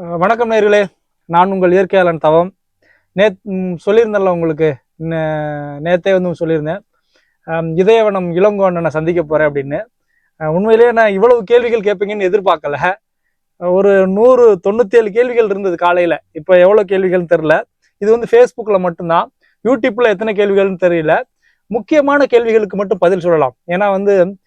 வணக்கம் நேர்களே. நான் உங்கள் இயற்கையாளன் தவம். நேத் சொல்லியிருந்தேன்ல உங்களுக்கு. நே- நேத்தே வந்து சொல்லியிருந்தேன். இதயவனம் இளங்கோண்ணனை சந்திக்க போகிறேன் அப்படின்னு. உண்மையிலேயே நான் இவ்வளவு கேள்விகள் கேட்பீங்கன்னு எதிர்பார்க்கல. ஒரு நூறு தொண்ணூற்றி ஏழு கேள்விகள் இருந்தது காலையில். இப்போ எவ்வளோ கேள்விகள்னு தெரில இது வந்து ஃபேஸ்புக்கில் மட்டும்தான். யூடியூப்பில் எத்தனை கேள்விகள்னு தெரியல. முக்கியமான கேள்விகளுக்கு மட்டும் பதில் சொல்லலாம். ஏன்னா வந்து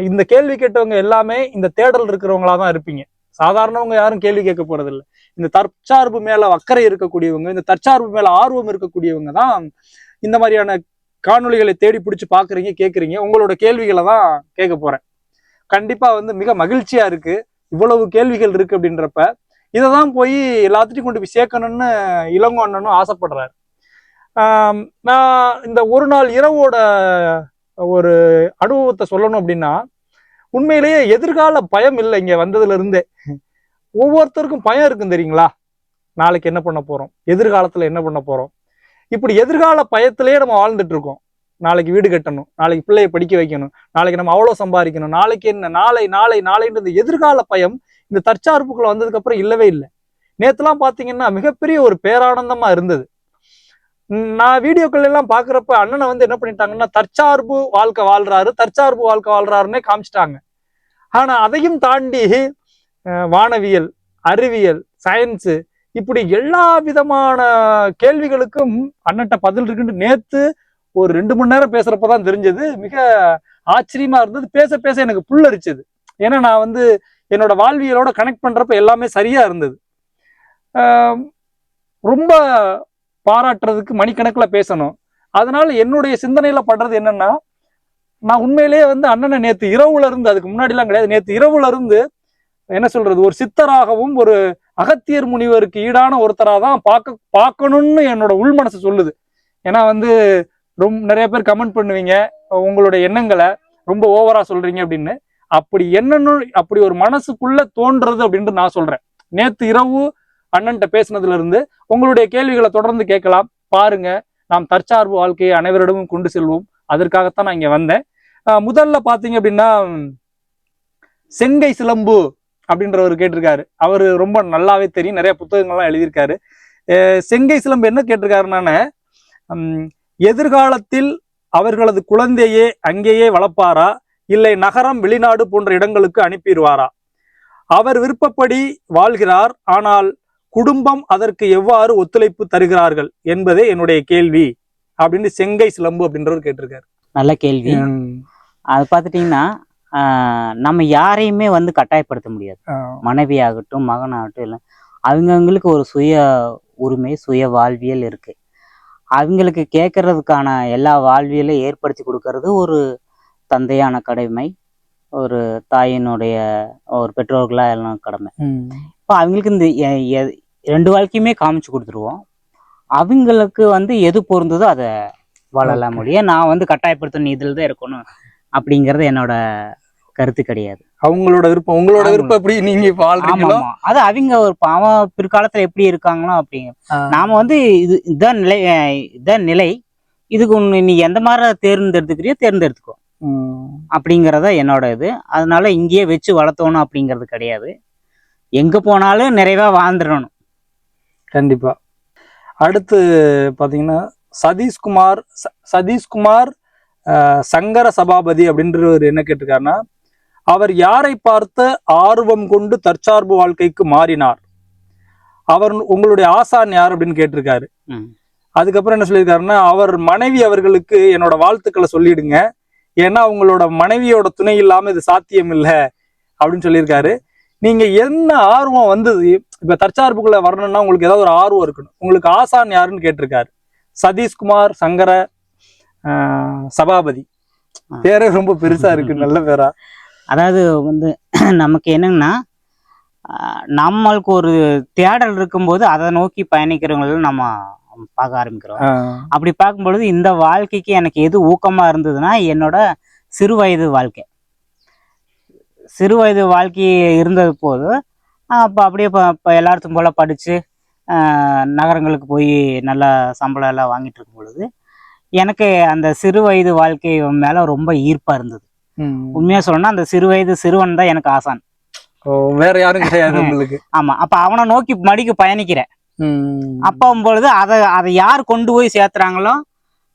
இந்த கேள்வி கேட்டவங்க எல்லாமே இந்த தேடல் இருக்கிறவங்களா தான் இருப்பீங்க. சாதாரணவங்க யாரும் கேள்வி கேட்க போறதில்ல இந்த தற்சார்பு மேல அக்கறை இருக்கக்கூடியவங்க இந்த தற்சார்பு மேல ஆர்வம் இருக்கக்கூடியவங்க தான் இந்த மாதிரியான காணொளிகளை தேடி பிடிச்சி பாக்குறீங்க கேட்குறீங்க உங்களோட கேள்விகளை தான் கேட்க போறேன். கண்டிப்பா வந்து மிக மகிழ்ச்சியா இருக்கு. இவ்வளவு கேள்விகள் இருக்கு அப்படின்றப்ப இதை தான் போய் எல்லாத்துட்டையும் கொண்டு போய் சேர்க்கணும்னு இளங்கோ அண்ணனும் ஆசைப்படுறாரு. நான் இந்த ஒரு நாள் இரவோட ஒரு அனுபவத்தை சொல்லணும் அப்படின்னா உண்மையிலேயே எதிர்கால பயம் இல்லை. இங்கே வந்ததுலேருந்தே. ஒவ்வொருத்தருக்கும் பயம் இருக்கும் தெரியுங்களா? நாளைக்கு என்ன பண்ண போகிறோம் எதிர்காலத்தில் என்ன பண்ண போகிறோம் இப்படி எதிர்கால பயத்திலேயே நம்ம வாழ்ந்துட்டு இருக்கோம். நாளைக்கு வீடு கட்டணும். நாளைக்கு பிள்ளைய படிக்க வைக்கணும். நாளைக்கு நம்ம அவ்வளோ சம்பாதிக்கணும். நாளைக்கு என்ன? நாளை நாளை நாளைன்றது எதிர்கால பயம் இந்த தற்சார்புக்குள்ள வந்ததுக்கப்புறம் இல்லவே இல்லை. நேற்றுலாம் பார்த்தீங்கன்னா மிகப்பெரிய ஒரு பேரானந்தமாக இருந்தது. நான் வீடியோக்கள் எல்லாம் பாக்குறப்ப அண்ணனை வந்து என்ன பண்ணிட்டாங்கன்னா தற்சார்பு வாழ்க்கை வாழ்றாரு. தற்சார்பு வாழ்க்கை வாழ்றாருன்னே காமிச்சிட்டாங்க. ஆனா அதையும் தாண்டி வானவியல் அறிவியல் சயின்ஸு இப்படி எல்லா விதமான கேள்விகளுக்கும் அண்ணன்ட்ட பதில் இருக்குன்னு நேத்து ஒரு ரெண்டு மணி நேரம் பேசுறப்பதான் தெரிஞ்சது. மிக ஆச்சரியமா இருந்தது. பேச பேச எனக்கு புல்லரிச்சது. ஏன்னா நான் வந்து என்னோட வாழ்வியலோட கனெக்ட் பண்றப்ப எல்லாமே சரியா இருந்தது. ரொம்ப பாராட்டுறதுக்கு மணிக்கணக்கில் பேசணும். அதனால என்னுடைய சிந்தனையில் படுறது என்னன்னா நான் உண்மையிலேயே வந்து அண்ணனை நேற்று இரவுல இருந்து அதுக்கு முன்னாடிலாம் கிடையாது நேற்று இரவுல இருந்து என்ன சொல்றது ஒரு சித்தராகவும் ஒரு அகத்தியர் முனிவருக்கு ஈடான ஒருத்தராக தான் பார்க்க பார்க்கணும்னு என்னோட உள் மனசு சொல்லுது. ஏன்னா வந்து ரொம்ப நிறைய பேர் கமெண்ட் பண்ணுவீங்க உங்களுடைய எண்ணங்களை ரொம்ப ஓவரா சொல்றீங்க அப்படின்னு. அப்படி என்னன்னு அப்படி ஒரு மனசுக்குள்ள தோன்றது அப்படின்ட்டு நான் சொல்றேன். நேத்து இரவு அண்ணன்ட்ட பேசுனதுல இருந்து உங்களுடைய கேள்விகளை தொடர்ந்து கேட்கலாம். பாருங்க நாம் தற்சார்பு வாழ்க்கையை அனைவரிடமும் கொண்டு செல்வோம். அதற்காகத்தான் நான் இங்க வந்தேன். முதல்ல பாத்தீங்க அப்படின்னா செங்கை சிலம்பு அப்படின்றவர் கேட்டிருக்காரு. அவர் ரொம்ப நல்லாவே தெரியும். நிறைய புத்தகங்கள்லாம் எழுதியிருக்காரு. செங்கை சிலம்பு என்ன கேட்டிருக்காருன்னா எதிர்காலத்தில் அவர்களது குழந்தையே அங்கேயே வளர்ப்பாரா? இல்லை நகரம் வெளிநாடு போன்ற இடங்களுக்கு அனுப்பிடுவாரா? அவர் விருப்பப்படி வாழ்கிறார். ஆனால் குடும்பம் அதற்கு எவ்வாறு ஒத்துழைப்பு தருகிறார்கள் என்பதே என்னுடைய கேள்வி அப்படின்னு செங்கை சிலம்பு அப்படின்றவர் கேட்டிருக்காரு. நல்ல கேள்வி. அது பார்த்துட்டிங்கன்னா நம்ம யாரையுமே வந்து கட்டாயப்படுத்த முடியாது. மனைவி ஆகட்டும் மகனாகட்டும் இல்லை அவங்கவுங்களுக்கு ஒரு சுய உரிமை சுய வாழ்வியல் இருக்கு. அவங்களுக்கு கேட்கறதுக்கான எல்லா வாழ்வியலை ஏற்படுத்தி கொடுக்கறது ஒரு தந்தையான கடமை ஒரு தாயினுடைய ஒரு பெற்றோர்களா எல்லாம் கடமை. இப்போ அவங்களுக்கு இந்த ரெண்டு வாழ்க்கையுமே காமிச்சு கொடுத்துருவோம். அவங்களுக்கு வந்து எது பொருந்ததோ அதை வாழலாம் முடியும் நான் வந்து கட்டாயப்படுத்தணும் இதில் தான் இருக்கணும் அப்படிங்கிறது என்னோட கருத்து கிடையாது. அவங்களோட விருப்பம் உங்களோட. விருப்பம் எப்படி நீங்க இப்ப ஆமா அது அவங்க ஒரு அவன் பிற்காலத்துல எப்படி இருக்காங்களோ அப்படிங்க நாம வந்து இது இதான் நிலை இதான் நிலை. இதுக்கு ஒண்ணு நீ எந்த மாதிரி தேர்ந்தெடுத்துக்கிறியோ தேர்ந்தெடுத்துக்கோ. அப்படிங்கிறத என்னோட இது. அதனால இங்கேயே வச்சு வளர்த்தணும் அப்படிங்கிறது கிடையாது. எங்க போனாலும் நிறைவா வாழ்ந்துடணும். கண்டிப்பா. அடுத்து பாத்தீங்கன்னா சதீஷ்குமார் ச- சதீஷ்குமார் சங்கர சபாபதி அப்படின்றவர் என்ன கேட்டிருக்காருன்னா அவர் யாரை பார்த்து ஆர்வம் கொண்டு தற்சார்பு வாழ்க்கைக்கு மாறினார்? அவர் உங்களுடைய ஆசான் யார் அப்படின்னு கேட்டிருக்காரு. அதுக்கப்புறம் என்ன சொல்லியிருக்காருன்னா அவர் மனைவி அவர்களுக்கு என்னோட வாழ்த்துக்களை சொல்லிடுங்க. ஏன்னா உங்களோட மனைவியோட துணை இல்லாம இது சாத்தியம் இல்லை அப்படின்னு சொல்லியிருக்காரு. நீங்க என்ன ஆர்வம் வந்தது? இப்ப தற்சார்புக்குள்ள வரணும்னா உங்களுக்கு ஏதாவது ஒரு ஆர்வம் இருக்கணும். உங்களுக்கு ஆசான் யாருன்னு கேட்டிருக்காரு. சதீஷ்குமார் சங்கர சபாபதி. பேரே ரொம்ப பெருசா இருக்கு நல்ல பேரா. அதாவது வந்து நமக்கு என்னன்னா நம்மளுக்கு ஒரு தேடல் இருக்கும்போது அதை நோக்கி பயணிக்கிறவங்கள நம்ம பார்க்க ஆரம்பிக்கிறோம். அப்படி பார்க்கும்பொழுது இந்த வாழ்க்கைக்கு எனக்கு எது ஊக்கமா இருந்ததுன்னா என்னோட சிறு வயது வாழ்க்கை. சிறு வயது வாழ்க்கை இருந்தது போது அப்போ அப்படியே இப்போ இப்போ எல்லாத்துக்கும் போல படித்து நகரங்களுக்கு போய் நல்ல சம்பளம் எல்லாம் வாங்கிட்டு இருக்கும் பொழுது எனக்கு அந்த சிறு வயது வாழ்க்கை மேலே ரொம்ப ஈர்ப்பாக இருந்தது. உண்மையாக சொல்லணும்னா அந்த சிறு வயது சிறுவன் தான் எனக்கு ஆசான் வேற யாரும் கிடையாது உங்களுக்கு ஆமா அப்ப அவனை நோக்கி மடிக்கு பயணிக்கிறேன் ம். அப்போம் பொழுது அதை அதை யார் கொண்டு போய் சேர்த்துறாங்களோ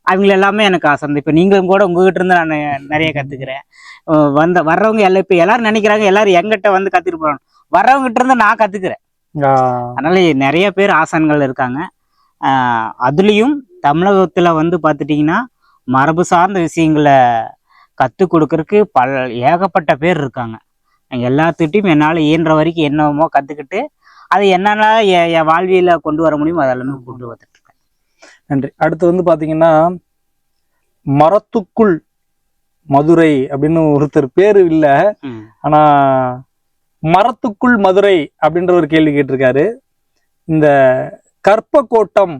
அவங்க எல்லாமே எனக்கு ஆசை. இப்ப நீங்களும் கூட உங்ககிட்ட இருந்து நான் நிறைய கத்துக்கிறேன். அஹ் வந்த வர்றவங்க எல்லாம் இப்ப எல்லாரும் நினைக்கிறாங்க எல்லாரும் எங்கிட்ட வந்து கத்துட்டு போறாங்க. வர்றவங்க இருந்து நான் கத்துக்கிறேன். ஆ. அதனால நிறைய பேர் ஆசான்கள் இருக்காங்க. அதுலயும் தமிழகத்துல வந்து பார்த்துட்டிங்கன்னா மரபு சார்ந்த விஷயங்களை கற்றுக் கொடுக்கறதுக்கு பல ஏகப்பட்ட பேர் இருக்காங்க. எல்லாத்துட்டையும் என்னால் இயன்ற வரைக்கும் என்னமோ கற்றுக்கிட்டு அது என்னென்ன என் வாழ்வியல கொண்டு வர முடியுமோ அதெல்லாமே கொண்டு வந்துட்டு நன்றி. அடுத்து வந்து பாத்தீங்கன்னா மரத்துக்குள் மதுரை அப்படின்னு ஒருத்தர் பேரு இல்ல. ஆனா மரத்துக்குள் மதுரை அப்படின்ற ஒரு கேள்வி கேட்டிருக்காரு. இந்த கற்பக்கோட்டம்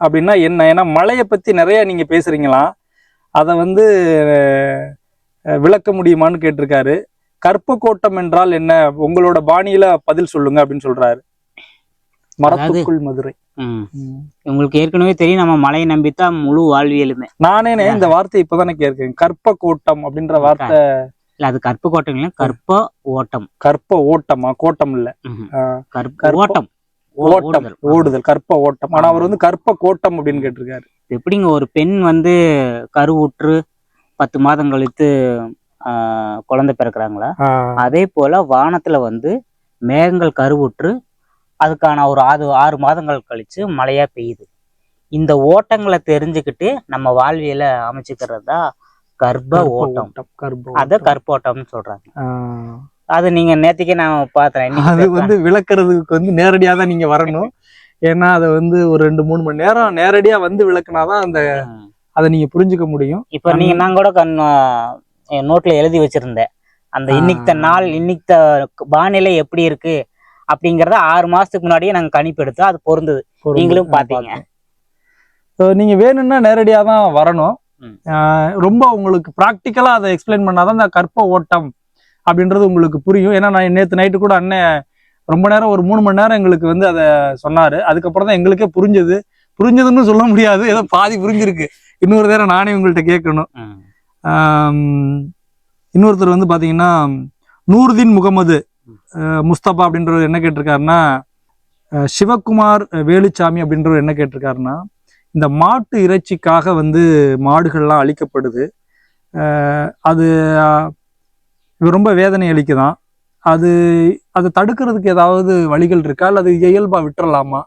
அப்படின்னா என்ன? ஏன்னா மலையை பத்தி நிறைய நீங்க பேசுறீங்களா? அதை வந்து விளக்க முடியுமான்னு கேட்டிருக்காரு. கற்பக்கோட்டம் என்றால் என்ன? உங்களோட பாணியில பதில் சொல்லுங்க அப்படின்னு சொல்றாரு. மரத்துக்குள் மதுரை. உங்களுக்கு ஏற்கனவே தெரியும் நம்ம மலையை நம்பித்தான் முழு வாழ்வியலுமே. நானே இந்த வார்த்தை இப்பதானே கேட்கிறேன். கற்ப கோட்டம் அப்படின்ற வார்த்தை. இல்ல அது கற்பு கோட்டம் இல்லை கற்ப ஓட்டம். கற்ப ஓட்டமா? கோட்டம் இல்ல. கற்ப ஓட்டம். ஓட்டம். ஓடுதல். கற்ப ஓட்டம். ஆனா அவர் வந்து கற்ப கோட்டம் அப்படின்னு கேட்டிருக்காரு. எப்படிங்க ஒரு பெண் வந்து கருவுற்று பத்து மாதம் கழித்து குழந்தை பிறக்கிறாங்களா? அதே போல வானத்துல வந்து மேகங்கள் கருவுற்று அதுக்கான ஒரு ஆறு ஆறு மாதங்கள் கழிச்சு மழையா பெய்யுது. இந்த ஓட்டங்களை தெரிஞ்சுக்கிட்டு நம்ம வாழ்வியல அமைச்சுக்கிறது தான் கர்ப்ப ஓட்டம். அத. கற்போட்டம்னு சொல்றாங்க. ஆஹ் அது நீங்க நேத்திக்கே நான் பார்த்தேன் அது வந்து விளக்குறதுக்கு வந்து நேரடியா தான் நீங்க வரணும். ஏன்னா அதை வந்து ஒரு ரெண்டு மூணு மணி நேரம் நேரடியா வந்து விளக்குனாதான் அந்த. அதை நீங்க புரிஞ்சுக்க முடியும். இப்ப நீங்க நான் கூட கண் நோட்ல எழுதி வச்சிருந்தேன். அந்த. இன்னைக்கு நாள் இன்னைக்கு வானிலை எப்படி இருக்கு? அப்படிங்கறத ஆறு மாசத்துக்கு முன்னாடியே நாங்க கணிப்பு எடுத்தோம். அது பொருந்தது. நீங்களும் பாத்தீங்க. நீங்க வேணும்னா நேரடியா தான் வரணும். ரொம்ப உங்களுக்கு ப்ராக்டிக்கலா அதை எக்ஸ்பிளைன் பண்ணாதான் இந்த கற்ப ஓட்டம் அப்படின்றது உங்களுக்கு புரியும். ஏன்னா நான் நேத்து நைட்டு கூட அண்ணன் ரொம்ப நேரம் ஒரு மூணு மணி நேரம் எங்களுக்கு வந்து அதை சொன்னாரு. அதுக்கப்புறம் தான் எங்களுக்கே புரிஞ்சது. புரிஞ்சதுன்னு சொல்ல முடியாது. ஏதோ பாதி புரிஞ்சிருக்கு. இன்னொரு நேரம் நானே உங்கள்கிட்ட கேட்கணும். இன்னொருத்தர் வந்து பாத்தீங்கன்னா நூர்தீன் முகமது முஸ்தபா அப்படின்றவர் என்ன கேட்டிருக்காருன்னா சிவகுமார் வேலுச்சாமி அப்படின்றவர் என்ன கேட்டிருக்காருன்னா இந்த மாட்டு இறைச்சிக்காக வந்து மாடுகள்லாம் அழிக்கப்படுது. அது ரொம்ப வேதனை அளிக்குதான். அது அதை தடுக்கிறதுக்கு ஏதாவது வழிகள் இருக்கா? அல்லது இயல்பாக விட்டுறலாமா?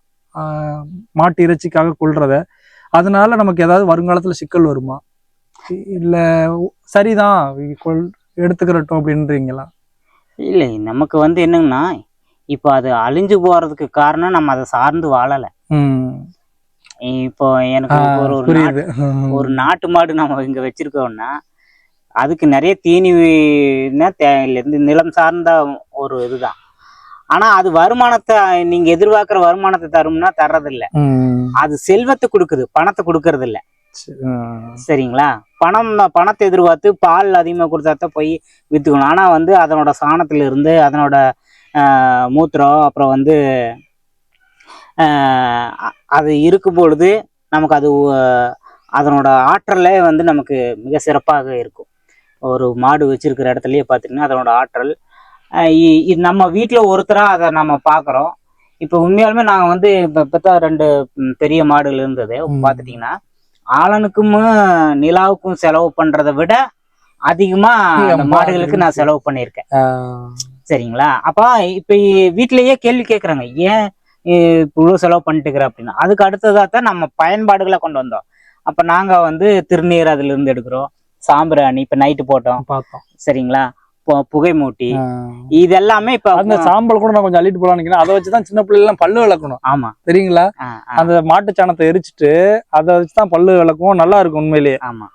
மாட்டு இறைச்சிக்காக கொள்றத அதனால நமக்கு ஏதாவது வருங்காலத்தில் சிக்கல் வருமா? இல்லை சரிதான் கொள் எடுத்துக்கிறட்டும் அப்படின்றீங்களா? இல்லை நமக்கு வந்து என்னங்கன்னா இப்போ அது அழிஞ்சு போறதுக்கு காரணம் நம்ம அதை சார்ந்து வாழல. இப்போ எனக்கு ஒரு ஒரு ஒரு நாட்டு மாடு நம்ம இங்க வச்சிருக்கோம்னா அதுக்கு நிறைய தீனினா தேவையில்லை. நிலம் சார்ந்த ஒரு இதுதான். ஆனா அது வருமானத்தை நீங்க எதிர்பார்க்கிற வருமானத்தை தரும்னா தர்றதில்ல. அது செல்வத்தை கொடுக்குது பணத்தை கொடுக்கறது இல்ல சரிங்களா? பணம் பணத்தை எதிர்பார்த்து பால் அதிகமாக கொடுத்தா தான் போய் விற்றுக்கணும் ஆனால் வந்து அதனோட சாணத்துல இருந்து அதனோட மூத்திரம் அப்புறம் வந்து அது இருக்கும் பொழுது நமக்கு அது அதனோட ஆற்றலே வந்து நமக்கு மிக சிறப்பாக இருக்கும். ஒரு மாடு வச்சிருக்கிற இடத்துலயே பார்த்திங்கன்னா அதனோட ஆற்றல் இது நம்ம வீட்டில் ஒருத்தராக அதை நம்ம பார்க்குறோம் இப்போ உண்மையாலுமே நாங்கள் வந்து இப்போ இப்போ ரெண்டு பெரிய மாடுகள் இருந்தது. பார்த்துட்டிங்கன்னா ஆளனுக்கும் நிலாவுக்கும் செலவு பண்றதை விட அதிகமா அந்த மாடுகளுக்கு நான் செலவு பண்ணியிருக்கேன். ஆஹ், சரிங்களா? அப்ப இப்ப வீட்லயே கேள்வி கேக்குறாங்க. ஏன் இவ்வளவு செலவு பண்ணிட்டு இருக்கிற அப்படின்னு. அதுக்கு அடுத்ததா தான் நம்ம பயன்பாடுகளை கொண்டு வந்தோம். அப்ப நாங்க வந்து திருநீர் அதுல இருந்து எடுக்கிறோம். சாம்பிராணி இப்ப நைட்டு போட்டோம். பார்த்தோம். சரிங்களா? புகை மூட்டி ஆஹ். இது எல்லாமே இப்ப அந்த சாம்பல் கூட நான் கொஞ்சம் அள்ளிட்டு நினைக்கிறேன். அதை வச்சுதான் சின்ன பிள்ளைங்க எல்லாம் பல்லு விளக்கணும். ஆமா. தெரியுங்களா? அந்த மாட்டு சாணத்தை எரிச்சிட்டு அதை வச்சுதான் பல்லு விளக்கும் நல்லா இருக்கும் உண்மையிலேயே. ஆமா.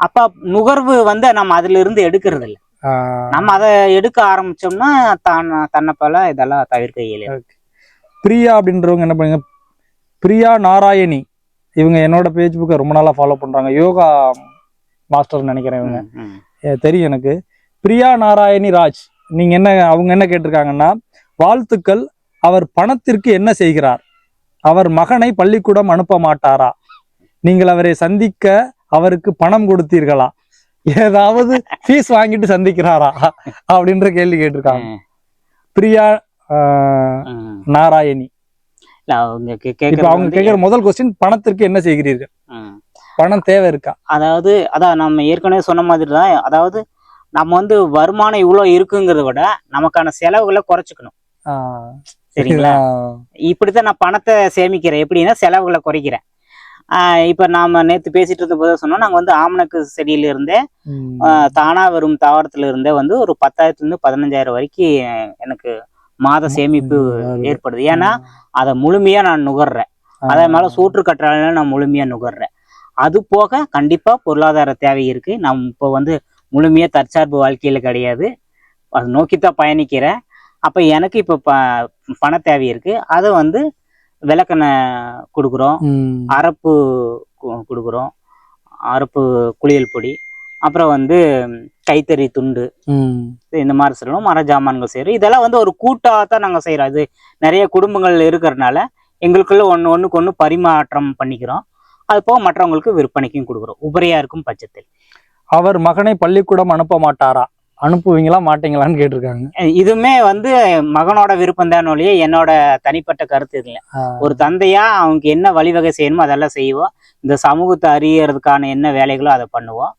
அப்ப நுகர்வு வந்து நம்ம அதுல இருந்து எடுக்கிறது இல்ல நம்ம அதை எடுக்க ஆரம்பிச்சோம்னா தான் தன்னை போல இதெல்லாம் தவிர்க்க இயலும் பிரியா அப்படின்றவங்க என்ன பண்ணுங்க? பிரியா நாராயணி. இவங்க என்னோட பேஜ் புக்கை ரொம்ப நாளா ஃபாலோ பண்றாங்க. யோகா மாஸ்டர் நினைக்கிறேன் இவங்க. தெரியும் எனக்கு. பிரியா நாராயணி ராஜ். நீங்க என்ன அவங்க என்ன கேட்டிருக்காங்கன்னா வாழ்த்துக்கள் அவர் பணத்திற்கு என்ன செய்கிறார்? அவர் மகனை பள்ளிக்கூடம் அனுப்ப மாட்டாரா? நீங்கள் அவரை சந்திக்க அவருக்கு பணம் கொடுத்தீர்களா? ஏதாவது ஃபீஸ் வாங்கிட்டு சந்திக்கிறாரா? அப்படின்ற கேள்வி கேட்டிருக்காங்க. பிரியா. நாராயணி. அவங்க கேட்கிற முதல் கொஸ்டின் பணத்திற்கு என்ன செய்கிறீர்கள். பணம் தேவை இருக்கா? அதாவது அதான் நம்ம ஏற்கனவே சொன்ன மாதிரி தான் அதாவது நம்ம வந்து வருமானம் இவ்வளோ இருக்குங்கிறத விட நமக்கான செலவுகளை குறைச்சிக்கணும். சரிங்களா? இப்படித்தான் நான் பணத்தை சேமிக்கிறேன். எப்படின்னா செலவுகளை குறைக்கிறேன். இப்ப நாம நேத்து பேசிட்டு இருந்த போது சொன்னோம். நாங்க வந்து ஆமணக்கு செடியில இருந்தே தானா வரும் தாவரத்துல இருந்தே வந்து ஒரு பத்தாயிரத்துல இருந்து பதினஞ்சாயிரம் வரைக்கும் எனக்கு மாத சேமிப்பு ஏற்படுது. ஏன்னா அதை முழுமையா நான் நுகர்றேன். அதே மேல சூற்று கற்றாழை நான் முழுமையா நுகர்றேன். அது போக கண்டிப்பா பொருளாதார தேவை இருக்கு. நான் இப்போ வந்து முழுமையா தற்சார்பு வாழ்க்கையில கிடையாது. அதை நோக்கித்தான் பயணிக்கிறேன். அப்ப எனக்கு இப்போ ப பண தேவை இருக்கு. அதை வந்து விளக்கெண்ணெய் கொடுக்குறோம். அரப்பு கொடுக்குறோம். அரப்பு குளியல் பொடி. அப்புறம் வந்து கைத்தறி துண்டு. இந்த மாதிரி சொல்லணும் மர ஜாமான்கள் செய்கிறோம் இதெல்லாம் வந்து ஒரு கூட்டாக தான் நாங்கள் செய்கிறோம் அது நிறைய குடும்பங்கள் இருக்கிறதுனால எங்களுக்குள்ள ஒன்று ஒன்றுக்கு ஒன்று பரிமாற்றம் பண்ணிக்கிறோம். அது போக மற்றவங்களுக்கு விற்பனைக்கும் கொடுக்குறோம். உபரியா இருக்கும் பட்சத்தில். அவர் மகனை பள்ளிக்கூடம் அனுப்ப மாட்டாரா? அனுப்புவீங்களா மாட்டீங்களான்னு கேட்டிருக்காங்க. அஹ் இதுவுமே வந்து மகனோட விருப்பம் தான் ஒழிய என்னோட தனிப்பட்ட கருத்து இல்லை ஒரு தந்தையா அவங்க என்ன வழிவகை செய்யணுமோ அதெல்லாம் செய்வோம் இந்த சமூகத்தை அறியறதுக்கான என்ன வேலைகளோ அதை பண்ணுவோம்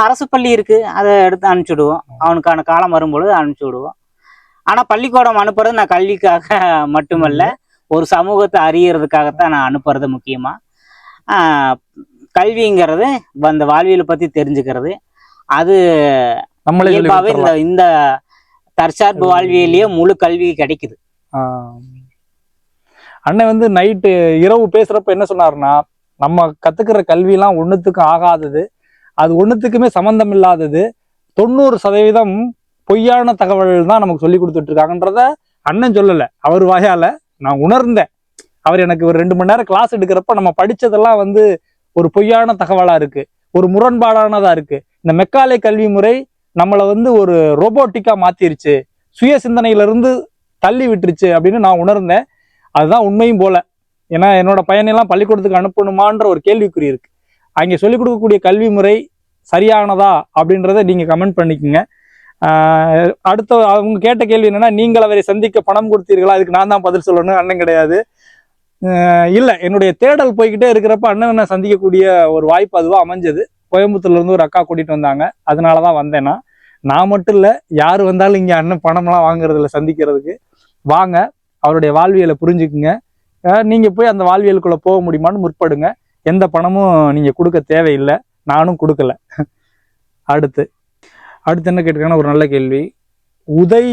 அரசு பள்ளி இருக்கு. அதை எடுத்து அனுப்பிச்சி விடுவோம் அவனுக்கான காலம் வரும்பொழுது அனுப்பிச்சி விடுவோம் ஆனா பள்ளிக்கூடம் அனுப்புறது நான் கல்விக்காக மட்டுமல்ல ஒரு சமூகத்தை அறியறதுக்காகத்தான் நான் அனுப்புறது முக்கியமா. கல்விங்கிறது அந்த வாழ்வியலை பத்தி தெரிஞ்சுக்கிறது அது இயல்பாவே இந்த. இந்த தற்சார்பு வாழ்வியலையே முழு கல்வி கிடைக்குது. அண்ணன் வந்து நைட்டு இரவு பேசுறப்ப என்ன சொன்னாருன்னா நம்ம கத்துக்கிற கல்வியெல்லாம் ஒண்ணுத்துக்கும் ஆகாதது அது ஒண்ணுத்துக்குமே சம்பந்தம் இல்லாதது தொண்ணூறு சதவீதம் பொய்யான தகவல் தான் நமக்கு சொல்லி கொடுத்துட்டு இருக்காங்கன்றத அண்ணன் சொல்லல அவர் வாயால நான் உணர்ந்தேன் அவர் எனக்கு ஒரு ரெண்டு மணி நேரம் கிளாஸ் எடுக்கிறப்ப நம்ம படிச்சதெல்லாம் வந்து ஒரு பொய்யான தகவலா இருக்கு. ஒரு முரண்பாடானதா இருக்கு. இந்த மெக்காலே கல்வி முறை நம்மளை வந்து ஒரு ரோபோட்டிக்கா மாத்திருச்சு. சுய சிந்தனையிலிருந்து தள்ளி விட்டுருச்சு அப்படின்னு நான் உணர்ந்தேன். அதுதான் உண்மையும் போல. ஏன்னா என்னோட பையனெல்லாம் பள்ளிக்கூடத்துக்கு அனுப்பணுமான்ற ஒரு கேள்விக்குறி இருக்கு. அங்கே சொல்லிக் கொடுக்கக்கூடிய கல்வி முறை சரியானதா அப்படின்றத நீங்க கமெண்ட் பண்ணிக்கோங்க. அடுத்த அவங்க கேட்ட கேள்வி என்னன்னா நீங்கள் அவரை சந்திக்க பணம் கொடுத்தீர்களா? அதுக்கு நான் தான் பதில் சொல்லணும். அண்ணன் கிடையாது. இல்லை என்னுடைய தேடல் போய்கிட்டே இருக்கிறப்ப அண்ணனை சந்திக்கக்கூடிய ஒரு வாய்ப்பு அதுவாக அமைஞ்சது. கோயம்புத்தூர்லேருந்து ஒரு அக்கா கூட்டிகிட்டு வந்தாங்க. அதனால தான் வந்தேன்னா நான் மட்டும் இல்லை யார் வந்தாலும் இங்கே அண்ணன் பணம்லாம் வாங்குறதில்ல சந்திக்கிறதுக்கு. வாங்க அவருடைய வாழ்வியலை புரிஞ்சுக்குங்க. நீங்கள் போய் அந்த வாழ்வியலுக்குள்ளே போக முடியுமான்னு முற்படுங்க. எந்த பணமும் நீங்கள் கொடுக்க தேவையில்லை. நானும் கொடுக்கல. அடுத்து அடுத்து என்ன கேட்டிருக்காங்கன்னா ஒரு நல்ல கேள்வி. உதய்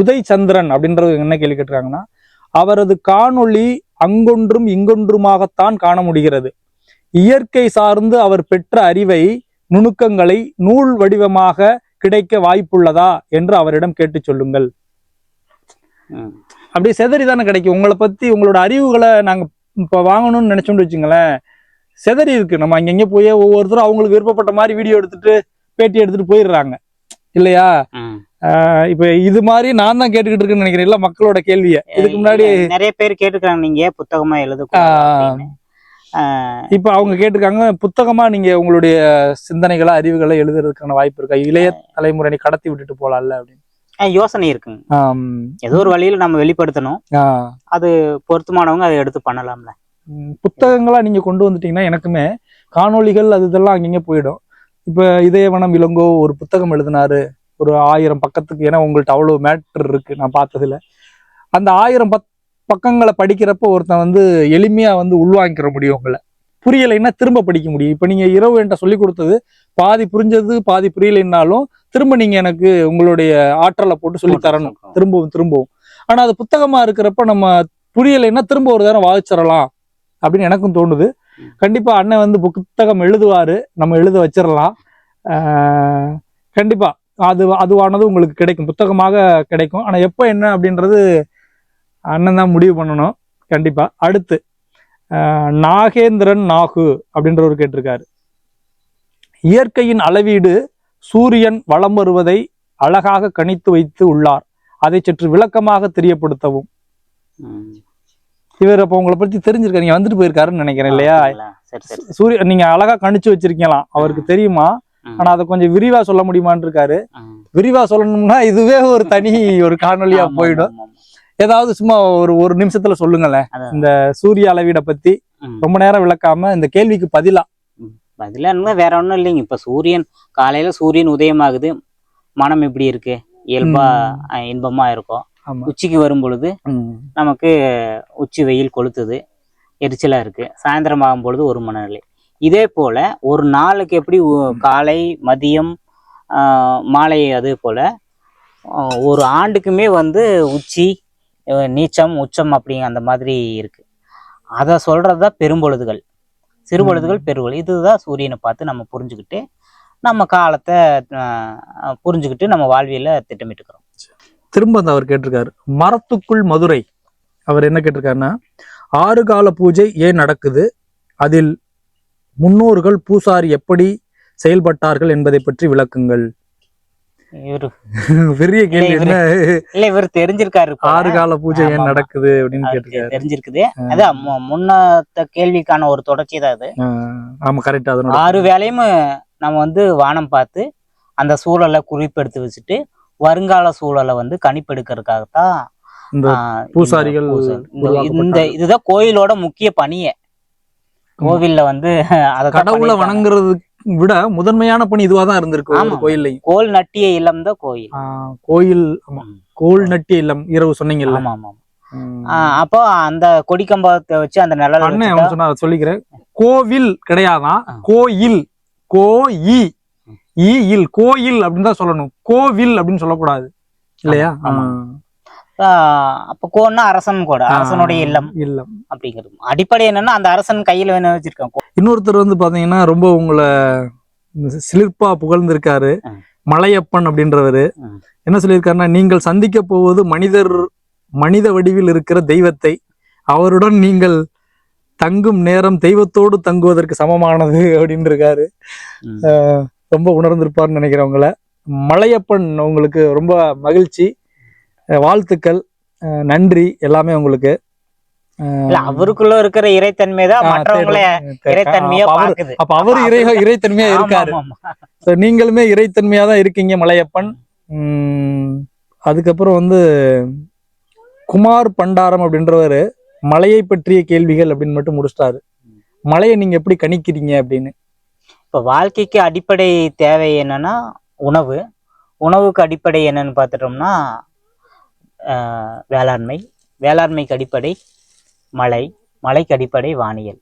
உதய் சந்திரன் அப்படின்றது என்ன கேள்வி கேட்டிருக்காங்கன்னா அவரது காணொளி அங்கொன்றும் இங்கொன்றுமாகத்தான் காண முடிகிறது இயற்கை சார்ந்து அவர் பெற்ற அறிவை நுணுக்கங்களை நூல் வடிவமாக கிடைக்க வாய்ப்புள்ளதா என்று அவரிடம் கேட்டு சொல்லுங்கள். ம். அப்படியே செதறி தானே கிடைக்கும். உங்களை பத்தி உங்களோட அறிவுகளை நாங்க இப்ப வாங்கணும்னு நினைச்சோம்னு வச்சுங்களேன் செதறி இருக்கு. நம்ம அங்கங்க போய் ஒவ்வொருத்தரும் அவங்களுக்கு விருப்பப்பட்ட மாதிரி வீடியோ எடுத்துட்டு பேட்டி எடுத்துட்டு போயிடுறாங்க. இல்லையா? இப்ப இது மாதிரி நான் தான் கேட்டுக்கிட்டு இருக்கேன்னு நினைக்கிறேன். இல்ல மக்களோட கேள்வியை. இதுக்கு முன்னாடி நிறைய பேர் கேட்டுக்கிறாங்க நீங்க புத்தகமா எழுத இப்ப அவங்க கேட்டிருக்காங்க புத்தகமா நீங்க உங்களுடைய சிந்தனைகளை அறிவுகளை எழுதுறதுக்கான வாய்ப்பு இருக்கா? இளைய தலைமுறை நீ கடத்தி விட்டுட்டு போலாம்ல அப்படின்னு. யோசனை இருக்குங்க. ஏதோ ஒரு வழியில நம்ம வெளிப்படுத்தணும். அது பொருத்தமானவங்க அதை எடுத்து பண்ணலாம்ல. புத்தகங்களா நீங்க கொண்டு வந்துட்டீங்கன்னா எனக்குமே காணொளிகள் அது இதெல்லாம் அங்கங்க போயிடும். இப்ப இதயவனம் இளங்கோ ஒரு புத்தகம் எழுதினாரு. ஒரு ஆயிரம் பக்கத்துக்கு ஏன்னா உங்கள்ட்ட அவ்வளவு மேட்டர் இருக்கு நான் பார்த்ததுல அந்த ஆயிரம் பத் பக்கங்களை படிக்கிறப்போ ஒருத்தன் வந்து எளிமையா வந்து உள்வாங்கிக்கிற முடியும் உங்களை. புரியலைன்னா திரும்ப படிக்க முடியும். இப்ப நீங்க இரவு என்கிட்ட சொல்லி கொடுத்தது பாதி புரிஞ்சது பாதி புரியலைன்னாலும் திரும்ப நீங்க எனக்கு உங்களுடைய ஆற்றலை போட்டு சொல்லி தரணும். திரும்பவும் திரும்பவும். ஆனா அது புத்தகமா இருக்கிறப்ப நம்ம புரியலைன்னா திரும்ப ஒரு தடவை வாசிச்சிடலாம் அப்படின்னு எனக்கும் தோணுது. கண்டிப்பா அண்ணன் வந்து புத்தகம் எழுதுவாரு. நம்ம எழுத வச்சிடலாம். ஆஹ் கண்டிப்பா. அது அதுவானது உங்களுக்கு கிடைக்கும். புத்தகமாக கிடைக்கும். ஆனா எப்போ என்ன அப்படின்றது அண்ணன் தான் முடிவு பண்ணணும். கண்டிப்பா. அடுத்து நாகேந்திரன் நாகு அப்படின்றவர் கேட்டிருக்காரு. இயற்கையின் அளவீடு சூரியன் வலம் வருவதை அழகாக கணித்து வைத்து உள்ளார். அதை சற்று விளக்கமாக தெரியப்படுத்தவும். இவர் அப்போ உங்களை பத்தி தெரிஞ்சிருக்காரு. நீங்க வந்துட்டு போயிருக்காருன்னு நினைக்கிறேன் இல்லையா? சூரிய நீங்க அழகா கணிச்சு வச்சிருக்கலாம் அவருக்கு தெரியுமா. ஆனா அதை கொஞ்சம் விரிவா சொல்ல முடியுமான்னு இருக்காரு. விரிவா சொல்லணும்னா இதுவே ஒரு தனி ஒரு காணொலியா போயிடும். ஏதாவது சும்மா ஒரு ஒரு நிமிஷத்துல சொல்லுங்களேன். இந்த சூரிய அளவீட பத்தி. ரொம்ப நேரம் விளக்காம இந்த கேள்விக்கு பதிலா. பதிலா வேற ஒண்ணும் இல்லைங்க. இப்ப சூரியன் காலையில சூரியன் உதயமாகுது. மனம் எப்படி இருக்கு? இயல்பா இன்பமா இருக்கும் உச்சிக்கு வரும் பொழுது நமக்கு உச்சி வெயில் கொளுத்துது. எரிச்சலா இருக்கு. சாயந்தரம் ஆகும் பொழுது ஒரு மனநிலை. இதே போல ஒரு நாளுக்கு எப்படி காலை மதியம் மாலை அதே போல ஒரு ஆண்டுக்குமே வந்து உச்சி நீச்சம் உச்சம் அப்படிங்க அந்த மாதிரி இருக்கு. அதை சொல்றதுதான் பெரும்பொழுதுகள். சிறுபொழுதுகள் பெருவொழு இதுதான் சூரியனை பார்த்து நம்ம புரிஞ்சுக்கிட்டு நம்ம காலத்தை புரிஞ்சுக்கிட்டு நம்ம வாழ்வியல திட்டமிட்டுக்கிறோம். திரும்ப அந்த அவர் கேட்டிருக்காரு. மரத்துக்குள் மதுரை. அவர் என்ன கேட்டிருக்காருன்னா ஆறு கால பூஜை ஏன் நடக்குது? அதில் முன்னோர்கள் பூசாரி எப்படி செயல்பட்டார்கள் என்பதை பற்றி விளக்குங்கள். இவரு. பெரிய கேள்வி இல்ல, என்ன? இல்ல இவர் தெரிஞ்சிருக்காரு. ஆறு கால பூஜை ஏன். நடக்குது அப்படின்னு கேட்டிருக்காரு. தெரிஞ்சிருக்குது. அதான் முன்னத்த கேள்விக்கான ஒரு தொடர்ச்சி தான் அது. ஆமா கரெக்ட் அதனோட ஆறு வேளையும் நம்ம வந்து வானம் பார்த்து அந்த சூழலை குறிப்பெடுத்து வச்சுட்டு வருங்கால சூழலை வந்து கணிப்பெடுக்கிறதுக்காகத்தான் பூசாரிகள் பூசை- இந்த-. இதுதான் கோயிலோட முக்கிய பணியே. கோவில்ல வந்து அதை கடவுளை வணங்குறது விட முதன்மையான பணி இதுவா தான் இருந்திருக்கு. கோயில்லையும். கோல் நட்டிய இல்லம் தான் கோயில். கோயில் ஆமா. கோல் நட்டி இல்லம் இரவு சொன்னீங்கல்ல. ஆமா ஆமா அப்போ அந்த கொடி கம்பத்தை வச்சு அந்த நிழல் அண்ணன் சொன்னா சொல்லிக்கிறேன். கோவில் கிடையாதான். கோயில் கோ இ ஈ இல் கோயில் அப்படின்னு தான் சொல்லணும். கோவில் அப்படின்னு சொல்லக்கூடாது. இல்லையா? ஆமா, அப்ப கோன்னா அரசன் கூட. அரசனுடைய இல்லம். இல்லம். அப்படிங்கிறது. அடிப்படை என்னன்னா அந்த அரசன் கையில வேணும் வச்சிருக்கான். இன்னொருத்தர் வந்து பாத்தீங்கன்னா ரொம்ப உங்களை சிலிர்ப்பா புகழ்ந்திருக்காரு. மலையப்பன் அப்படின்றவரு. என்ன சொல்லியிருக்காருன்னா நீங்கள் சந்திக்க போவது மனிதர் மனித வடிவில் இருக்கிற தெய்வத்தை. அவருடன் நீங்கள் தங்கும் நேரம் தெய்வத்தோடு தங்குவதற்கு சமமானது அப்படின்னு இருக்காரு ரொம்ப உணர்ந்திருப்பார்னு நினைக்கிறேன் உங்களை. மலையப்பன் உங்களுக்கு ரொம்ப மகிழ்ச்சி. வாழ்த்துக்கள் நன்றி எல்லாமே உங்களுக்கு. அவருக்குள்ள இருக்கிற இறைத்தன்மை தான் மற்றவங்கள இறைத்தன்மையா அப்ப அவரு- பாக்குது அப்ப அவர் இறை இறைத்தன்மையா இருக்காரு. நீங்களுமே இறைத்தன்மையா தான் இருக்கீங்க மலையப்பன். அதுக்கப்புறம் வந்து குமார் பண்டாரம் அப்படின்றவரு மலையை பற்றிய கேள்விகள் அப்படின்னு மட்டும் முடிச்சிட்டாரு. மலையை நீங்க எப்படி கணிக்கிறீங்க அப்படின்னு. இப்ப வாழ்க்கைக்கு அடிப்படை தேவை என்னன்னா உணவு. உணவுக்கு அடிப்படை என்னன்னு பார்த்துட்டோம்னா ஆஹ், வேளாண்மை. வேளாண்மைக்கு அடிப்படை மழை மழைக்கு அடிப்படை வானியல்.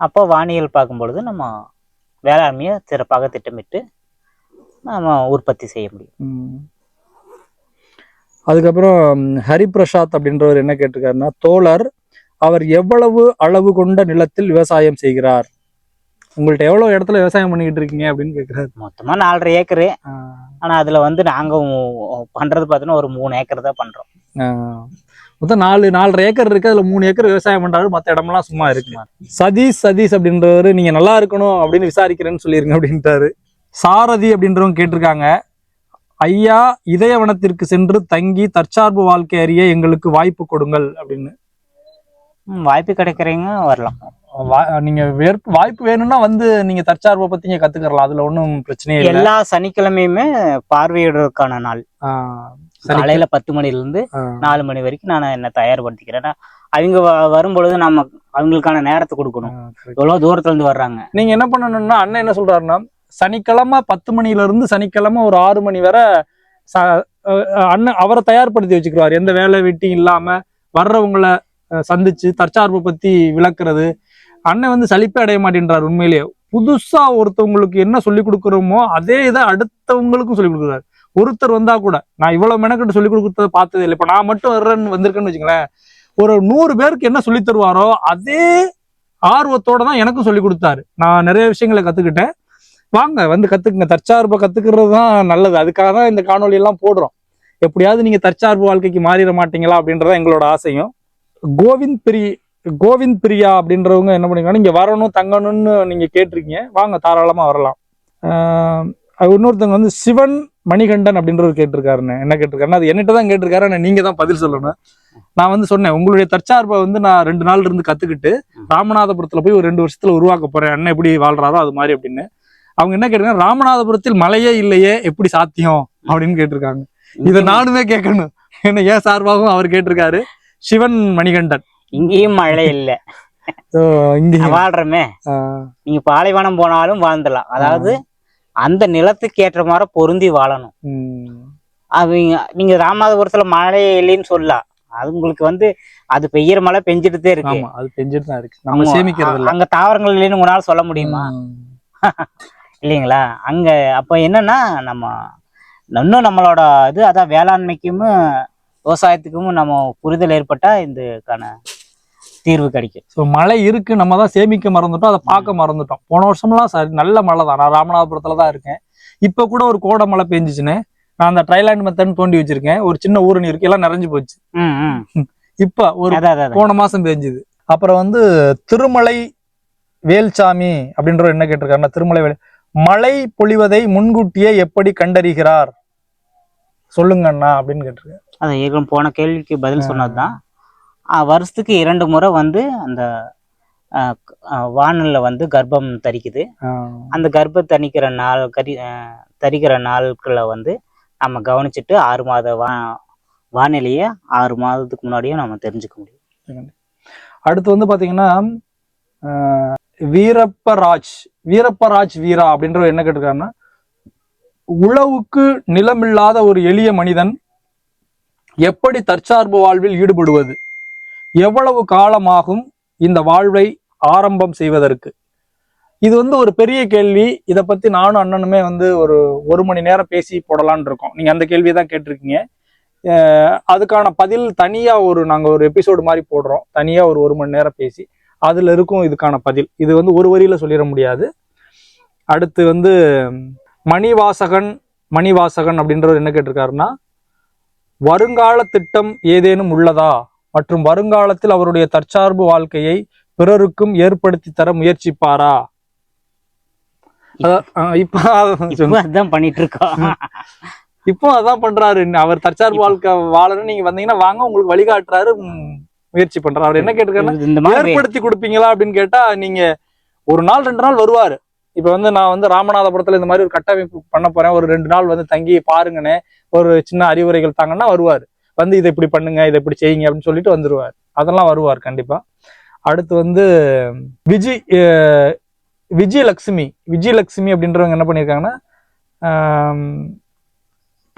அப்போ வானியல் பார்க்கும் பொழுது நம்ம வேளாண்மையை சிறப்பாக திட்டமிட்டு நம்ம உற்பத்தி செய்ய முடியும். அதுக்கப்புறம் ஹரிபிரசாத் அப்படின்றவர் என்ன கேட்டிருக்காருன்னா தோழர் அவர் எவ்வளவு அளவு கொண்ட நிலத்தில் விவசாயம் செய்கிறார்? உங்கள்ட்ட எவ்வளவு இடத்துல விவசாயம் பண்ணிக்கிட்டு இருக்கீங்க அப்படின்னு கேக்குறாரு. மொத்தமா நாலரை ஏக்கரு. ஆஹ், ஆனா அதுல வந்து நாங்க உ- பண்றது பார்த்தீங்கன்னா ஒரு மூணு ஏக்கர் தான் பண்றோம். ஆஹ். மொத்தம் நாலு நாலரை ஏக்கர் இருக்கு. அதுல மூணு ஏக்கர் விவசாயம் பண்றாரு. மத்த இடமெல்லாம் சும்மா இருக்கு. சதீஷ் சதீஷ் அப்படின்றவரு நீங்க நல்லா இருக்கணும் அப்படின்னு விசாரிக்கிறேன்னு சொல்லிருங்க அப்படின்ட்டாரு. சாரதி அப்படின்றவங்க கேட்டிருக்காங்க. ஐயா இதயவனத்திற்கு சென்று தங்கி தற்சார்பு வாழ்க்கை அறிய எங்களுக்கு வாய்ப்பு கொடுங்கள் அப்படின்னு. வாய்ப்பு கிடைக்கிறவங்க வரலாம். நீங்க வேற்- வாய்ப்பு வேணும்னா வந்து நீங்க தற்சார்பை பத்தி நீங்க கத்துக்கலாம் அதுல ஒன்றும் பிரச்சனையே இல்லை. எல்லா சனிக்கிழமையுமே பார்வையிடுறதுக்கான நாள். காலையில பத்து மணில இருந்து ஆஹ் நாலு மணி வரைக்கும் நான் என்ன தயார்படுத்திக்கிறேன். அவங்க வரும்பொழுது நம்ம அவங்களுக்கான நேரத்தை கொடுக்கணும். எவ்வளவு தூரத்துல இருந்து வர்றாங்க? நீங்க என்ன பண்ணணும்னா அண்ணன் என்ன சொல்றாருன்னா சனிக்கிழமை பத்து மணில இருந்து சனிக்கிழமை ஒரு ஆறு மணி வரை ச- அண்ணன் அவரை தயார்படுத்தி வச்சுக்கிறாரு. எந்த வேலை வெட்டி இல்லாம வர்றவங்கள சந்திச்சு தற்சார்பை பத்தி விளக்குறது அண்ணன் வந்து சலிப்பே அடைய மாட்டேன்றார் உண்மையிலேயே. புதுசா ஒருத்தவங்களுக்கு என்ன சொல்லி கொடுக்குறோமோ அதே இதை அடுத்தவங்களுக்கும் சொல்லி கொடுக்குறாரு. ஒருத்தர் வந்தா கூட நான் இவ்வளவு மெனக்கெட்டு சொல்லி கொடுக்குறத பார்த்ததே இல்லை. இப்ப நான் மட்டும் வர்றேன்னு வந்திருக்கேன்னு வச்சுங்களேன் ஒரு நூறு பேருக்கு என்ன சொல்லி தருவாரோ அதே ஆர்வத்தோட தான் எனக்கும் சொல்லி கொடுத்தாரு. நான் நிறைய விஷயங்களை கத்துக்கிட்டேன். வாங்க வந்து கத்துக்குங்க. தற்சார்பை கத்துக்கிறது தான் நல்லது. அதுக்காக தான் இந்த காணொலி எல்லாம் போடுறோம். எப்படியாவது நீங்க தற்சார்பு வாழ்க்கைக்கு மாறிட மாட்டீங்களா அப்படின்றத எங்களோட ஆசையும். கோவிந்த் பிரி கோவிந்த் பிரியா அப்படின்றவங்க என்ன பண்ணீங்கன்னா நீங்கள் வரணும் தங்கணும்னு நீங்க கேட்டிருக்கீங்க. வாங்க தாராளமாக வரலாம். இன்னொருத்தவங்க வந்து சிவன் மணிகண்டன் அப்படின்றவர் கேட்டிருக்காருன்னு. என்ன கேட்டிருக்காருன்னா அது என்னிட்ட தான் கேட்டிருக்காரு ஆனா நீங்க தான் பதில் சொல்லணும். நான் வந்து சொன்னேன் உங்களுடைய தற்சார்பை வந்து நான் ரெண்டு நாள் இருந்து கத்துக்கிட்டு ராமநாதபுரத்துல போய் ஒரு ரெண்டு வருஷத்துல உருவாக்க போறேன். அண்ணன் எப்படி வாழ்றாரோ அது மாதிரி அப்படின்னு. அவங்க என்ன கேட்டிருக்காங்க ராமநாதபுரத்தில் மலையே இல்லையே எப்படி சாத்தியம் அப்படின்னு கேட்டிருக்காங்க. இதை நானுமே கேட்கணும். என்ன ஏன் சார்பாகவும் அவர் கேட்டிருக்காரு சிவன் மணிகண்டன். இங்கேயும் மழை இல்ல. வாழ்றமே. நீங்க பாலைவனம் போனாலும் வாழ்ந்துடலாம். அதாவது அந்த நிலத்துக்கு ஏற்ற மாதிரி பொருந்தி வாழணும். அவங்க நீங்க ராமநாதபுரத்துல மழை இல்லைன்னு சொல்லலாம். அது உங்களுக்கு வந்து அது பெய்யற மழை பெஞ்சிட்டு இருக்கு. அது பெஞ்சிட்டு தான் இருக்கு. நம்ம அங்க- சேமிக்கிறது அங்க தாவரங்கள் இல்லைன்னு உங்களால சொல்ல முடியுமா. இல்லைங்களா? அங்க அப்ப என்னன்னா நம்ம இன்னும் நம்மளோட இது அதான் வேளாண்மைக்கும் விவசாயத்துக்கும் நம்ம புரிதல் ஏற்பட்டா இதுக்கான தீர்வு கிடைக்கும். ஸோ மழை இருக்கு நம்ம தான் சேமிக்க மறந்துட்டோம் அதை பார்க்க மறந்துட்டோம். போன வருஷம்லாம் சரி நல்ல மழை தான். நான் ராமநாதபுரத்துல தான் இருக்கேன். இப்போ கூட ஒரு கோடை மழை பெஞ்சிச்சுன்னு நான் அந்த ட்ரைலாண்ட் மெத்தட்னு தோண்டி வச்சிருக்கேன். ஒரு சின்ன ஊரணி இருக்கு எல்லாம் நிறைஞ்சு போச்சு. இப்போ ஒரு போன மாசம் பெஞ்சுது. அப்புறம் வந்து திருமலை வேல்சாமி அப்படின்றவர் என்ன கேட்டிருக்காருன்னா திருமலை வேல் மழை பொழிவதை முன்கூட்டியே எப்படி கண்டறிகிறார்? சொல்லுங்க அண்ணா அப்படின்னு கேட்டிருக்காரு அதான் ஏற்கனவே போன கேள்விக்கு பதில் சொன்னதுதான். ஆ, வருஷத்துக்கு இரண்டு முறை வந்து அந்த வானல்ல வந்து கர்ப்பம் தரிக்குது. அந்த கர்ப்பம் தணிக்கிற நாள் கரி தரிக்கிற நாட்களை வந்து நம்ம கவனிச்சுட்டு ஆறு மாத வா வானிலையை ஆறு மாதத்துக்கு முன்னாடியே நம்ம தெரிஞ்சுக்க முடியும். அடுத்து வந்து பாத்தீங்கன்னா ஆஹ், வீரப்பராஜ் வீரப்பராஜ் வீரா அப்படின்றவர் என்ன கேட்டிருக்காருன்னா உழவுக்கு நிலமில்லாத ஒரு எளிய மனிதன் எப்படி தற்சார்பு வாழ்வில் ஈடுபடுவது? எவ்வளவு காலமாகும் இந்த வாழ்வை ஆரம்பம் செய்வதற்கு? இது வந்து ஒரு பெரிய கேள்வி. இதை பத்தி நானும் அண்ணனுமே வந்து ஒரு ஒரு மணி நேரம் பேசி போடலான் இருக்கோம். நீங்க அந்த கேள்வியை தான் கேட்டிருக்கீங்க. அதுக்கான பதில் தனியா ஒரு நாங்க ஒரு எபிசோடு மாதிரி போடுறோம். தனியா ஒரு ஒரு மணி நேரம் பேசி அதுல இருக்கும் இதுக்கான பதில். இது வந்து ஒரு வரியில சொல்லிட முடியாது. அடுத்து வந்து மணிவாசகன் மணிவாசகன் அப்படின்றவர் என்ன கேட்டிருக்காருன்னா வருங்கால திட்டம் ஏதேனும் உள்ளதா? மற்றும் வருங்காலத்தில் அவருடைய தற்சார்பு வாழ்க்கையை பிறருக்கும் ஏற்படுத்தி தர முயற்சிப்பாரா? இப்ப அதான் பண்ணிட்டு இருக்கோம் இப்போ அதான் பண்றாரு. அவர் தற்சார்பு வாழ்க்கை வாழணும் நீங்க வந்தீங்கன்னா வாங்க உங்களுக்கு வழிகாட்டுறாரு முயற்சி பண்றாரு. அவர் என்ன மாதிரி. ஏற்படுத்தி கொடுப்பீங்களா? அப்படின்னு கேட்டா நீங்க ஒரு நாள் ரெண்டு நாள் வருவாரு. இப்போ வந்து நான் வந்து ராமநாதபுரத்தில் இந்த மாதிரி ஒரு கட்டமைப்பு பண்ண போறேன். ஒரு ரெண்டு நாள் வந்து தங்கி பாருங்கன்னு ஒரு சின்ன அறிவுரைகள் தாங்கன்னா வருவார். வந்து இதை இப்படி பண்ணுங்க இதை இப்படி செய்யுங்க அப்படின்னு சொல்லிட்டு வந்துருவார். அதெல்லாம் வருவார் கண்டிப்பா. அடுத்து வந்து விஜய் விஜயலட்சுமி விஜயலட்சுமி அப்படின்றவங்க என்ன பண்ணியிருக்காங்கன்னா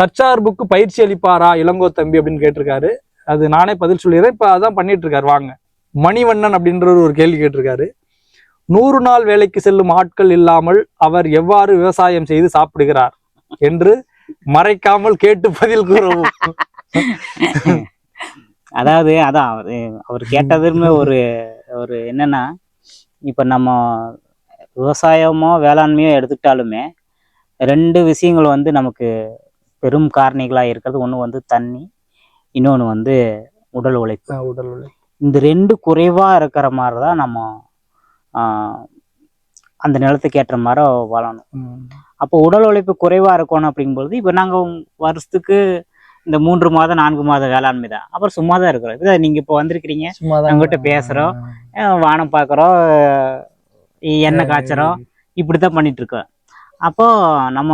தற்சார்புக்கு பயிற்சி அளிப்பாரா இளங்கோ தம்பி அப்படின்னு கேட்டிருக்காரு. அது நானே பதில் சொல்லிடுறேன். இப்போ அதான் பண்ணிட்டு இருக்காரு. வாங்க. மணிவண்ணன் அப்படின்ற ஒரு கேள்வி கேட்டிருக்காரு. நூறு நாள் வேலைக்கு செல்லும் ஆட்கள் இல்லாமல் அவர் எவ்வாறு விவசாயம் செய்து சாப்பிடுகிறார் என்று மறைக்காமல் கேட்டு பதில் கூறவும். அதாவது அதான் அவரு கேட்டதுமே ஒரு ஒரு என்னன்னா இப்ப நம்ம விவசாயமோ வேளாண்மையோ எடுத்துக்கிட்டாலுமே ரெண்டு விஷயங்கள் வந்து நமக்கு பெரும் காரணிகளா இருக்கிறது. ஒண்ணு வந்து தண்ணி இன்னொன்னு வந்து உடல் உழைப்பு. உடல் உழைப்பு. இந்த ரெண்டு குறைவா இருக்கிற மாதிரி தான் நம்ம அந்த நிலத்துக்கு ஏற்ற மாதிரி வாழணும். ம். அப்போ உடல் உழைப்பு குறைவா இருக்கணும் அப்படிங்கும்பொழுது இப்போ நாங்க வருஷத்துக்கு இந்த மூன்று மாதம் நான்கு மாத வேளாண்மை தான் அப்புறம் சும்மா தான் இருக்கிறோம். இதான் நீங்க இப்போ வந்திருக்கிறீங்க. உங்ககிட்ட பேசுறோம். அஹ் வானம் பார்க்குறோம். எண்ணெய் காய்ச்சறோம். இப்படி தான் பண்ணிட்டு இருக்கோம் அப்போ நம்ம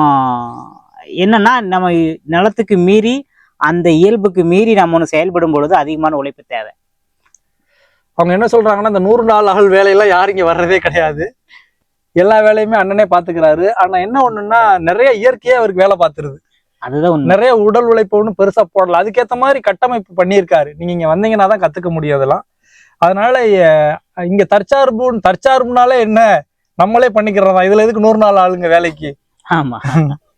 என்னன்னா நம்ம நிலத்துக்கு மீறி அந்த இயல்புக்கு மீறி நம்ம ஒன்று செயல்படும் பொழுது அதிகமான உழைப்பு தேவை. அவங்க என்ன சொல்றாங்கன்னா இந்த நூறு நாள் அகல் வேலையெல்லாம் யாரும் இங்க வர்றதே கிடையாது. எல்லா வேலையுமே அண்ணனே பாத்துக்கிறாரு. ஆனா என்ன ஒண்ணுன்னா நிறைய இயற்கையா அவருக்கு வேலை பார்த்துருது அதுதான் நிறைய உடல் உழைப்பு ஒன்றும் பெருசா போடல. அதுக்கேத்த மாதிரி கட்டமைப்பு பண்ணியிருக்காரு. நீங்க இங்க வந்தீங்கன்னா தான் கத்துக்க முடியும் அதெல்லாம். அதனால இங்க தற்சார்பு தற்சார்புனாலே என்ன? நம்மளே பண்ணிக்கிறதா? இதுல எதுக்கு நூறு நாள் ஆளுங்க வேலைக்கு? ஆமா.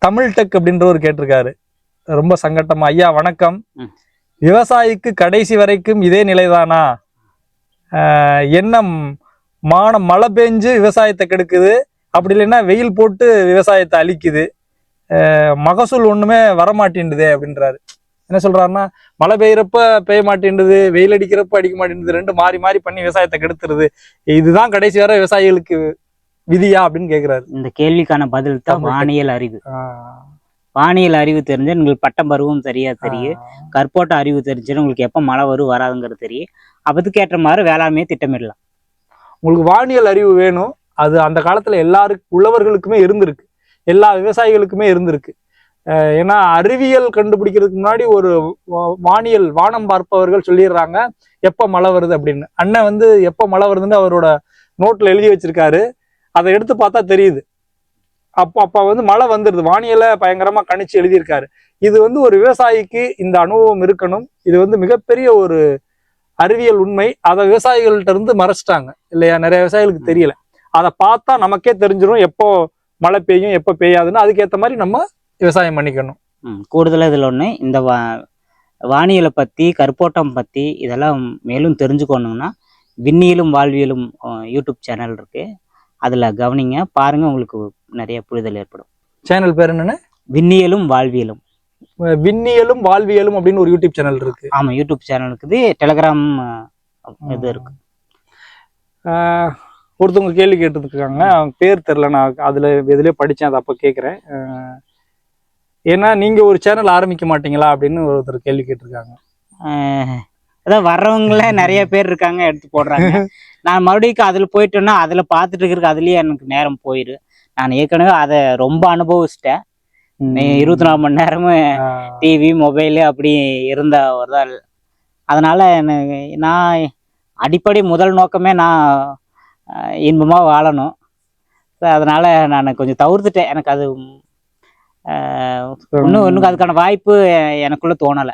தமிழ் டெக் அப்படின்றவர் கேட்டிருக்காரு. ரொம்ப சங்கட்டமா. ஐயா வணக்கம். விவசாயிக்கு கடைசி வரைக்கும் இதே நிலைதானா? என்ன மான மழை பெஞ்சு விவசாயத்தை கெடுக்குது. அப்படி இல்லைன்னா வெயில் போட்டு விவசாயத்தை அழிக்குது. மகசூல் ஒண்ணுமே வரமாட்டேன்டுதே அப்படின்றாரு. என்ன சொல்றாருன்னா மழை பெய்யறப்ப பெய்ய மாட்டேன்டுது வெயில் அடிக்கிறப்ப அடிக்க மாட்டேன்டுது ரெண்டு மாறி மாறி பண்ணி விவசாயத்தை கெடுத்துருது. இதுதான் கடைசி வரை விவசாயிகளுக்கு விதியா அப்படின்னு கேக்குறாரு. இந்த கேள்விக்கான பதில் தான் வானியல் அறிவு. வானியல் அறிவு தெரிஞ்ச உங்களுக்கு பட்டம் பருவம் சரியா தெரியும். கற்போட்ட அறிவு தெரிஞ்சுன்னு உங்களுக்கு எப்போ மழை வரும் வராதுங்கிறது தெரியும். அதுக்கேற்ற மாதிரி வேளாண்மையை திட்டமிடலாம். உங்களுக்கு வானியல் அறிவு வேணும். அது அந்த காலத்தில் எல்லாருக்கு உள்ளவர்களுக்குமே இருந்திருக்கு. எல்லா விவசாயிகளுக்குமே இருந்திருக்கு. ஏன்னா அறிவியல் கண்டுபிடிக்கிறதுக்கு முன்னாடி ஒரு வா- வானியல் வானம் பார்ப்பவர்கள் சொல்லிடுறாங்க எப்போ மழை வருது அப்படின்னு. அண்ணன் வந்து எப்போ மழை வருதுன்னு அவரோட நோட்டில் எழுதி வச்சிருக்காரு. அதை எடுத்து பார்த்தா தெரியுது. அப்போ அப்போ வந்து மழை வந்துடுது வானியலை பயங்கரமாக கணிச்சு எழுதியிருக்காரு. இது வந்து ஒரு விவசாயிக்கு இந்த அனுபவம் இருக்கணும். இது வந்து மிகப்பெரிய ஒரு அறிவியல் உண்மை அதை விவசாயிகள்ட்ட இருந்து மறைச்சிட்டாங்க. இல்லையா? நிறைய விவசாயிகளுக்கு தெரியல. அதை பார்த்தா நமக்கே தெரிஞ்சிடும் எப்போ மழை பெய்யும் எப்போ பெய்யாதுன்னு. அதுக்கேற்ற மாதிரி நம்ம விவசாயம் பண்ணிக்கணும். ம், கூடுதலா இதில் ஒன்று இந்த வா வானியலை பற்றி கருப்போட்டம் பற்றி இதெல்லாம் மேலும் தெரிஞ்சுக்கணுங்கன்னா விண்ணியலும் வாழ்வியலும் யூடியூப் சேனல் இருக்குது அதில் கவனிங்க. பாருங்கள் உங்களுக்கு நிறைய புரிதல் ஏற்படும். சேனல் பேர் என்னன்னு? விண்ணியலும் வாழ்வியலும். விண்ணியலும் வாழ்வியலும் அப்படின்னு ஒரு யூடியூப் சேனல் இருக்கு. ஆமாம் யூடியூப் சேனல் இருக்குது டெலகிராம் இது இருக்குது ஆஹ் ஒருத்தவங்க கேள்வி கேட்டுருக்காங்க. அவங்க பேர் தெரில நான் அதுல எதுலயோ படிச்சேன் அதை அப்போ கேட்குறேன் ஏன்னா நீங்க ஒரு சேனல் ஆரம்பிக்க மாட்டீங்களா அப்படின்னு ஒருத்தர் கேள்வி கேட்டிருக்காங்க. அதான் வர்றவங்கள நிறைய பேர் இருக்காங்க எடுத்து போடுறாங்க. நான் மறுபடியும் அதில் போயிட்டேன்னா அதில் பார்த்துட்டு இருக்கிறதுக்கு அதுலேயே எனக்கு நேரம் போயிடு நான் ஏற்கனவே அதை ரொம்ப அனுபவிச்சிட்டேன். இருபத்தி நாலு மணி நேரமும் டிவி மொபைலு அப்படி இருந்த ஒரு தான் அதனால எனக்கு நான் அடிப்படை முதல் நோக்கமே நான் அஹ், இன்பமா வாழணும். அதனால நான் கொஞ்சம் தவிர்த்துட்டேன். எனக்கு அது இன்னும் இன்னும் அதுக்கான வாய்ப்பு எனக்குள்ள தோணலை.